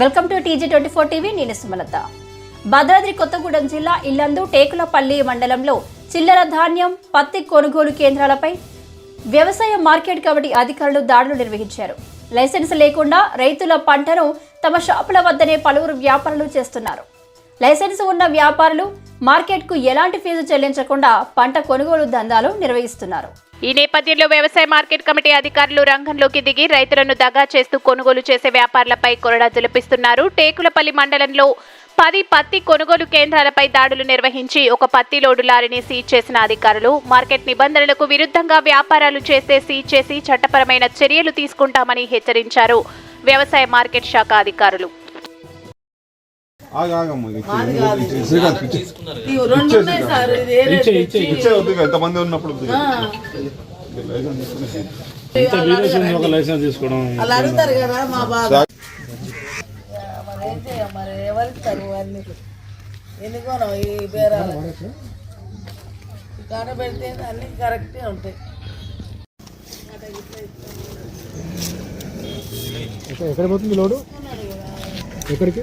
Welcome to TG twenty four TV నేను సుమలత. భద్రాద్రి కొత్తగూడెం జిల్లా ఇల్లందు టేకులపల్లి మండలంలో చిల్లర ధాన్యం పత్తి కొనుగోలు కేంద్రాలపై వ్యవసాయ మార్కెట్ కమిటీ అధికారులు దాడులు నిర్వహించారు. లైసెన్స్ లేకుండా రైతుల పంటను తమ షాపుల వద్దనే పలువురు వ్యాపారులు చేస్తున్నారు. లైసెన్స్ ఉన్న వ్యాపారులు మార్కెట్కు ఎలాంటి ఫీజు చెల్లించకుండా పంట కొనుగోలు దందాలు నిర్వహిస్తున్నారు. ఈ నేపథ్యంలో వ్యవసాయ మార్కెట్ కమిటీ అధికారులు రంగంలోకి దిగి రైతులను దగా చేస్తూ కొనుగోలు చేసే వ్యాపారులపై కొరడా జలిపిస్తున్నారు టేకులపల్లి మండలంలో పది పత్తి కొనుగోలు కేంద్రాలపై దాడులు నిర్వహించి ఒక పత్తి లోడు లారీని సీజ్ చేసిన అధికారులు మార్కెట్ నిబంధనలకు విరుద్ధంగా వ్యాపారాలు చేస్తే సీజ్ చేసి చట్టపరమైన చర్యలు తీసుకుంటామని హెచ్చరించారు వ్యవసాయ మార్కెట్ శాఖ అధికారులు. ఎంతమంది ఉన్నప్పుడు. లైసెన్స్ తీసుకుని. ఒక లైసెన్స్ తీసుకోవడం వాళ్ళు అడుగుతారు కదా మా బాధ. మరి ఎవరిస్తారు అన్ని ఎన్నుకోను ఈ బేరాలు. ఈ కాడ పెడితే అన్ని కరెక్టే ఉంటాయి. ఎక్కడ పోతుంది లోడు? ఎక్కడికి?